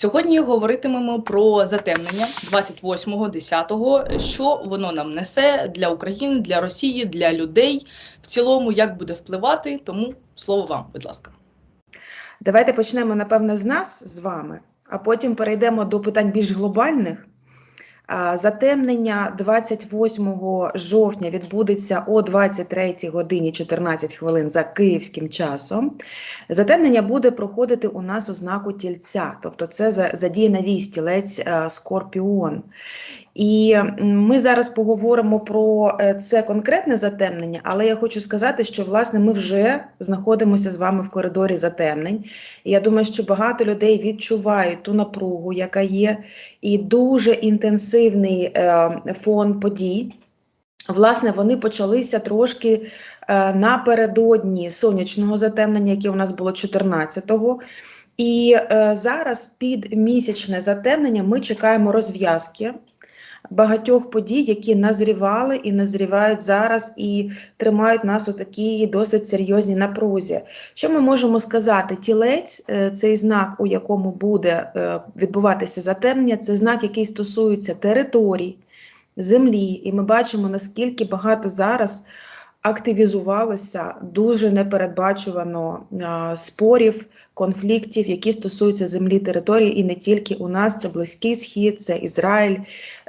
Сьогодні говоритимемо про затемнення 28.10, що воно нам несе для України, для Росії, для людей в цілому, як буде впливати. Тому слово вам, будь ласка. Давайте почнемо, напевно, з нас з вами, а потім перейдемо до питань більш глобальних. Затемнення 28 жовтня відбудеться о 23 годині 14 хвилин за київським часом. Затемнення буде проходити у нас у знаку тільця, тобто це за- задіяна вість тілець Скорпіон. І ми зараз поговоримо про е, це конкретне затемнення, але я хочу сказати, що власне ми вже знаходимося з вами в коридорі затемнень. І я думаю, що багато людей відчувають ту напругу, яка є, і дуже інтенсивний е, фон подій. Власне, вони почалися трошки е, напередодні сонячного затемнення, яке у нас було 14-го. І зараз під місячне затемнення ми чекаємо розв'язки багатьох подій, які назрівали і назрівають зараз, і тримають нас у такій досить серйозній напрузі. Що ми можемо сказати? Тілець е, цей знак, у якому буде е, відбуватися затемнення, це знак, який стосується територій, землі, і ми бачимо, наскільки багато зараз активізувалося дуже непередбачувано спорів, конфліктів, які стосуються землі території, і не тільки у нас, це Близький Схід, це Ізраїль.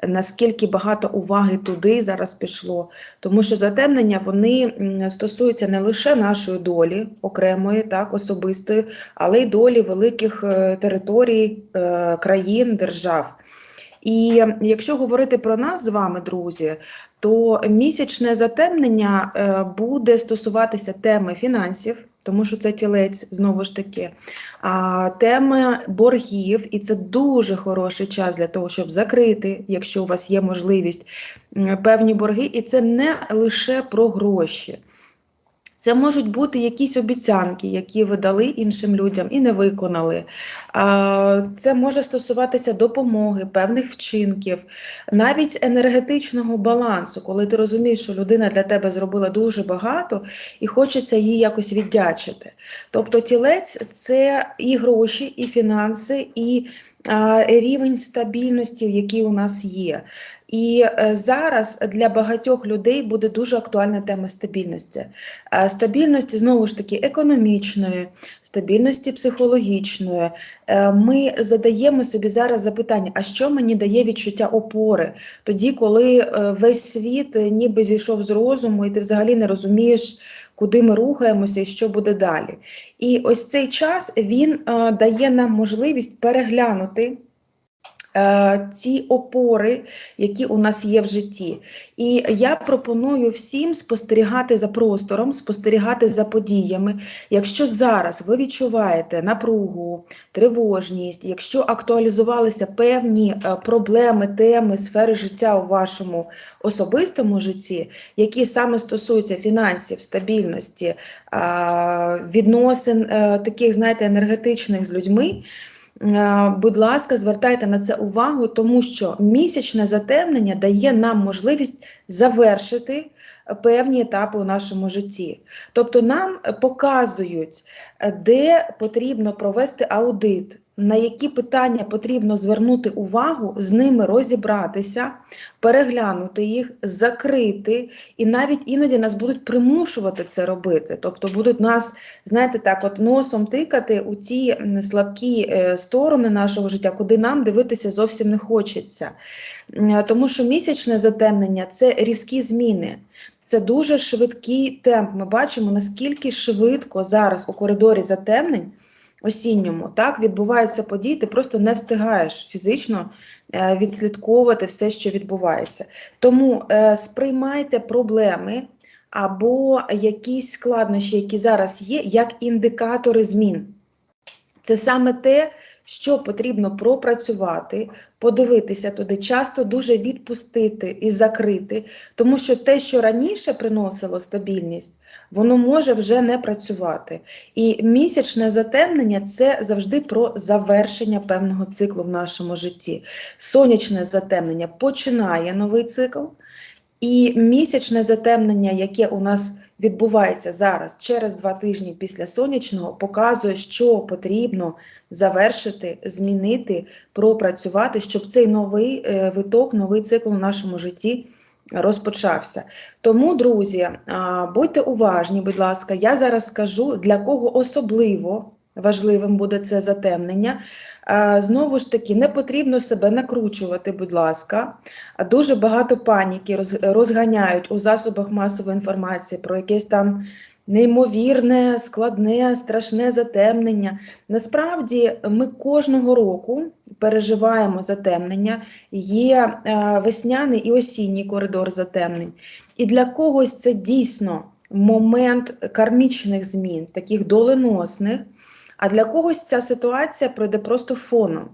Наскільки багато уваги туди зараз пішло, тому що затемнення вони стосуються не лише нашої долі окремої, так особистої, але й долі великих е, територій, е, країн, держав. І якщо говорити про нас з вами, друзі, то місячне затемнення е, буде стосуватися теми фінансів, тому що це тілець знову ж таки, а теми боргів, і це дуже хороший час для того, щоб закрити, якщо у вас є можливість, певні борги, і це не лише про гроші. Це можуть бути якісь обіцянки, які ви дали іншим людям і не виконали. Це може стосуватися допомоги, певних вчинків, навіть енергетичного балансу, коли ти розумієш, що людина для тебе зробила дуже багато і хочеться їй якось віддячити. Тобто тілець це і гроші, і фінанси, і рівень стабільності, який у нас є. І е, зараз для багатьох людей буде дуже актуальна тема стабільності. Стабільності знову ж таки економічної, стабільності психологічної. Е, Ми задаємо собі зараз запитання: а що мені дає відчуття опори? Тоді, коли е, весь світ ніби зійшов з розуму, і ти взагалі не розумієш, куди ми рухаємося і що буде далі. І ось цей час він дає нам можливість переглянути. Е, Ці опори, які у нас є в житті, і я пропоную всім спостерігати за простором, спостерігати за подіями. Якщо зараз ви відчуваєте напругу, тривожність, якщо актуалізувалися певні е, проблеми, теми, сфери життя у вашому особистому житті, які саме стосуються фінансів, стабільності, відносин е, таких, знаєте, енергетичних з людьми. Е, Будь ласка, звертайте на це увагу, тому що місячне затемнення дає нам можливість завершити певні етапи у нашому житті. Тобто нам показують, е, де потрібно провести аудит, на які питання потрібно звернути увагу, з ними розібратися, переглянути їх, закрити, і навіть іноді нас будуть примушувати це робити. Тобто будуть нас, знаєте, так, от носом тикати у ті слабкі е, сторони нашого життя, куди нам дивитися зовсім не хочеться. Тому що місячне затемнення це різкі зміни. Це дуже швидкий темп. Ми бачимо, наскільки швидко зараз у коридорі затемнень осінньому так відбуваються події, ти просто не встигаєш фізично е, відслідковувати все, що відбувається. Тому е, сприймайте проблеми або якісь складнощі, які зараз є, як індикатори змін. Це саме те, що потрібно пропрацювати, подивитися туди, часто дуже відпустити і закрити, тому що те, що раніше приносило стабільність, воно може вже не працювати. І місячне затемнення це завжди про завершення певного циклу в нашому житті. Сонячне затемнення починає новий цикл. І місячне затемнення, яке у нас відбувається зараз через два тижні після сонячного, показує, що потрібно завершити, змінити, пропрацювати, щоб цей новий е, виток, новий цикл у нашому житті розпочався. Тому, друзі, будьте уважні, будь ласка, я зараз скажу, для кого особливо важливим буде це затемнення. Знову ж таки, не потрібно себе накручувати, будь ласка. Дуже багато паніки розганяють у засобах масової інформації про якесь там неймовірне, складне, страшне затемнення. Насправді, ми кожного року переживаємо затемнення, є е, весняний і осінній коридор затемнень. І для когось це дійсно момент кармічних змін, таких доленосних, а для когось ця ситуація пройде просто фоном.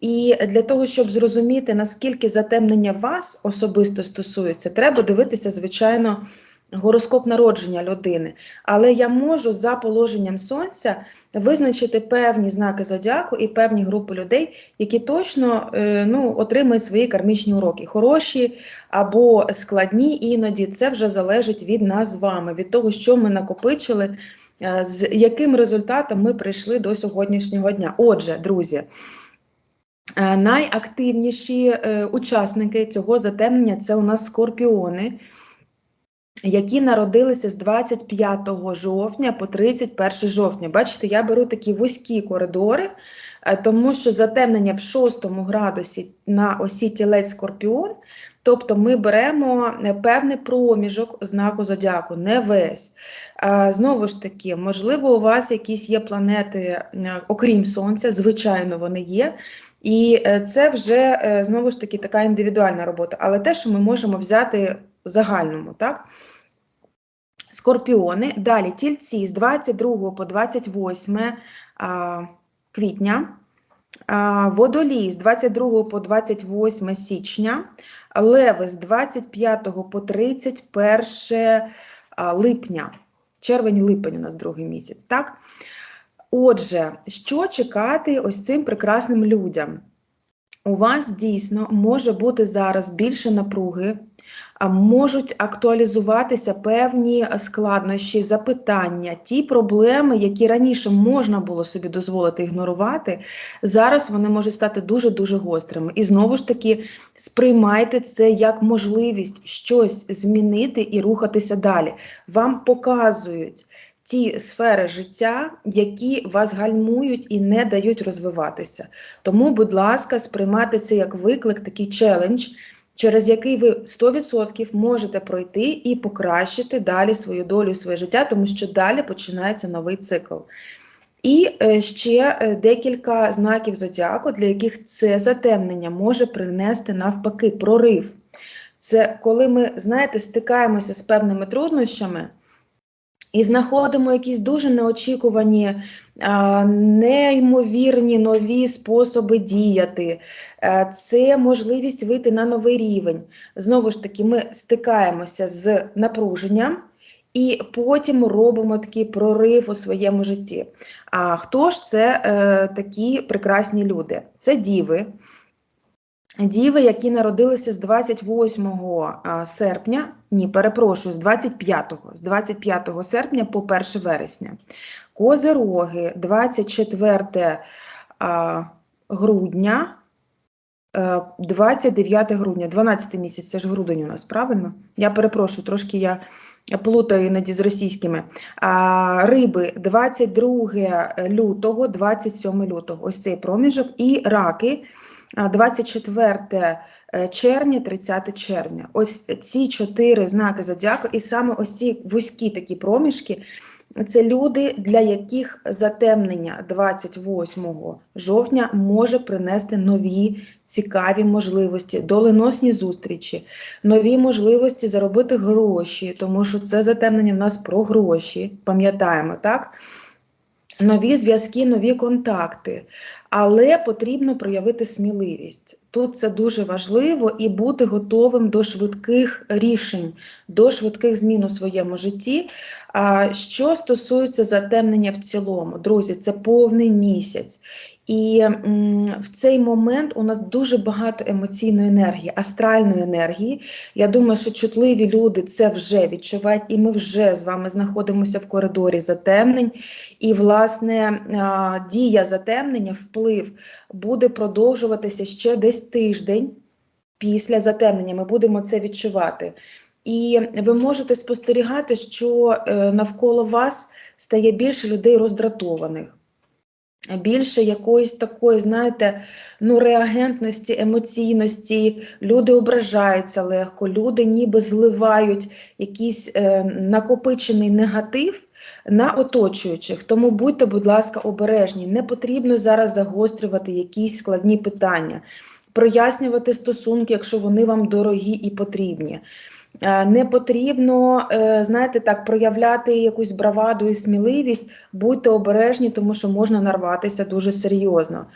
І для того, щоб зрозуміти, наскільки затемнення вас особисто стосується, треба дивитися, звичайно, гороскоп народження людини. Але я можу за положенням сонця визначити певні знаки зодіаку і певні групи людей, які точно е, ну, отримають свої кармічні уроки. Хороші або складні, іноді це вже залежить від нас з вами, від того, що ми накопичили, з яким результатом ми прийшли до сьогоднішнього дня. Отже, друзі. е, Найактивніші е, учасники цього затемнення це у нас скорпіони, які народилися з 25 жовтня по 31 жовтня. Бачите, я беру такі вузькі коридори, е, тому що затемнення в 6 градусі на осі тілець скорпіон. Тобто ми беремо е, певний проміжок знаку зодіаку, не весь. Знову ж таки, можливо, у вас якісь є планети, е, окрім Сонця, звичайно, вони є. І е, це вже знову ж таки така індивідуальна робота, але те, що ми можемо взяти в загальному, так? Скорпіони, далі тільці з 22 по 28 квітня, водолій з 22 по 28 січня, леви з 25 по 31 липня. Червень-липень у нас другий місяць, так? Отже, що чекати ось цим прекрасним людям? У вас дійсно може бути зараз більше напруги, можуть актуалізуватися певні складнощі, запитання, ті проблеми, які раніше можна було собі дозволити ігнорувати, зараз вони можуть стати дуже-дуже гострими. І знову ж таки, сприймайте це як можливість щось змінити і рухатися далі. Вам показують ті сфери життя, які вас гальмують і не дають розвиватися. Тому, будь ласка, сприймайте це як виклик, такий челендж, через який ви 100% можете пройти і покращити далі свою долю, своє життя, тому що далі починається новий цикл. І е, ще е, декілька знаків зодіаку, для яких це затемнення може принести навпаки прорив. Це коли ми, знаєте, стикаємося з певними труднощами і знаходимо якісь дуже неочікувані, неймовірні нові способи діяти. Е, Це можливість вийти на новий рівень. Знову ж таки, ми стикаємося з напруженням. І потім робимо такий прорив у своєму житті. А хто ж це е, такі прекрасні люди? Це діви. Діви, які народилися з 28 серпня, ні, перепрошую, з 25, з 25 серпня по 1 вересня. Козироги 24 а, грудня, е, 29 грудня, 12 місяць, це ж грудень у нас, правильно? Я перепрошую, трошки я плутаю іноді з російськими. Риби 22 лютого, 27 лютого, ось цей проміжок, і раки 24 е, червня, 30 червня. Ось ці чотири знаки зодіаку, і саме ось ці вузькі такі проміжки. Це люди, для яких затемнення 28 жовтня може принести нові цікаві можливості, доленосні зустрічі, нові можливості заробити гроші, тому що це затемнення в нас про гроші, пам'ятаємо, так? Нові зв'язки, нові контакти. Але потрібно проявити сміливість. Тут це дуже важливо і бути готовим до швидких рішень, до швидких змін у своєму житті. Що стосується затемнення в цілому, друзі, це повний місяць. І в цей момент у нас дуже багато емоційної енергії, астральної енергії. Я думаю, що чутливі люди це вже відчувають, і ми вже з вами знаходимося в коридорі затемнень. І, власне, дія затемнення, вплив буде продовжуватися ще десь тиждень після затемнення. Ми будемо це відчувати. І ви можете спостерігати, що е, навколо вас стає більше людей роздратованих. Більше якоїсь такої, знаєте, ну, реагентності, емоційності, люди ображаються легко, люди ніби зливають якийсь е, накопичений негатив на оточуючих. Тому будьте, будь ласка, обережні. Не потрібно зараз загострювати якісь складні питання, прояснювати стосунки, якщо вони вам дорогі і потрібні. Е, Не потрібно, е, знаєте, так, проявляти якусь браваду і сміливість, будьте обережні, тому що можна нарватися дуже серйозно.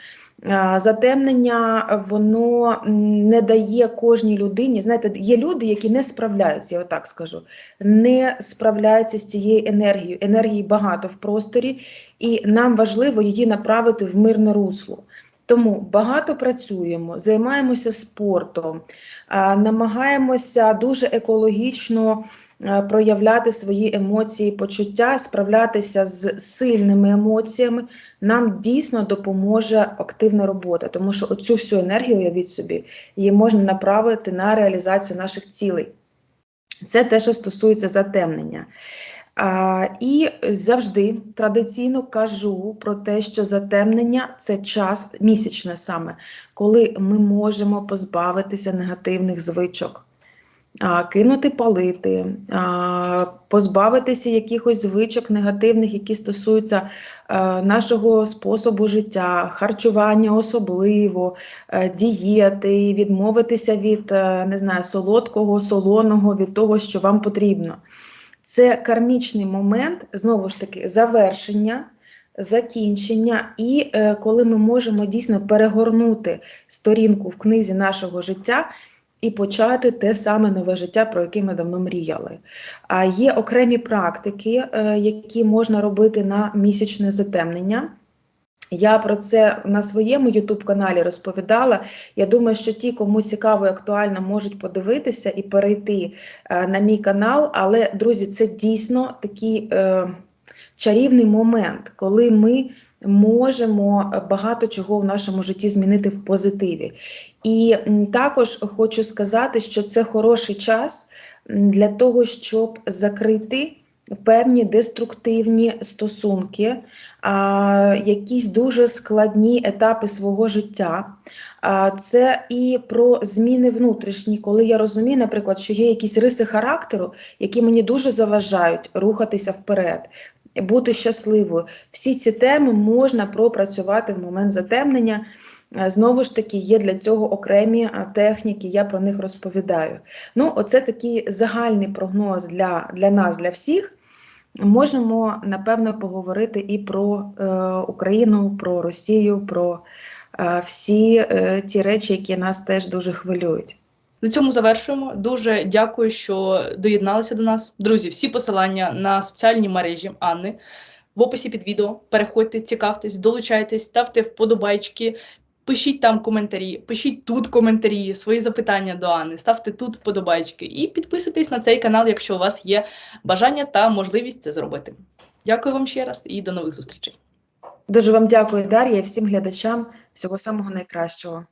Е, Затемнення воно не дає кожній людині. Знаєте, є люди, які не справляються, я отак скажу, не справляються з цією енергією. Енергії багато в просторі, і нам важливо її направити в мирне русло. Тому багато працюємо, займаємося спортом, намагаємося дуже екологічно проявляти свої емоції, почуття, справлятися з сильними емоціями. Нам дійсно допоможе активна робота, тому що оцю всю енергію, уявіть собі, її можна направити на реалізацію наших цілей. Це те, що стосується затемнення. І завжди традиційно кажу про те, що затемнення це час місячне саме, коли ми можемо позбавитися негативних звичок, кинути палити, позбавитися якихось звичок негативних, які стосуються е, нашого способу життя, харчування особливо, е, дієти, відмовитися від е, не знаю, солодкого, солоного, від того, що вам потрібно. Це кармічний момент, знову ж таки, завершення, закінчення, і е, коли ми можемо дійсно перегорнути сторінку в книзі нашого життя і почати те саме нове життя, про яке ми давно мріяли. А є окремі практики, е, які можна робити на місячне затемнення. Я про це на своєму YouTube-каналі розповідала. Я думаю, що ті, кому цікаво і актуально, можуть подивитися і перейти е, на мій канал. Але, друзі, це дійсно такий е, чарівний момент, коли ми можемо багато чого в нашому житті змінити в позитиві. І також хочу сказати, що це хороший час для того, щоб закрити певні деструктивні стосунки, якісь дуже складні етапи свого життя. А, це і про зміни внутрішні, коли я розумію, наприклад, що є якісь риси характеру, які мені дуже заважають рухатися вперед. Бути щасливою. Всі ці теми можна пропрацювати в момент затемнення. Знову ж таки, є для цього окремі техніки, я про них розповідаю. Ну, оце такий загальний прогноз для, для нас, для всіх. Можемо, напевно, поговорити і про е, Україну, про Росію, про е, всі е, ті речі, які нас теж дуже хвилюють. На цьому завершуємо. Дуже дякую, що доєдналися до нас. Друзі, всі посилання на соціальні мережі Анни в описі під відео. Переходьте, цікавтесь, долучайтесь, ставте вподобайки, пишіть там коментарі, пишіть тут коментарі, свої запитання до Анни, ставте тут вподобайки і підписуйтесь на цей канал, якщо у вас є бажання та можливість це зробити. Дякую вам ще раз і до нових зустрічей. Дуже вам дякую, Дар'я, і всім глядачам. Всього самого найкращого.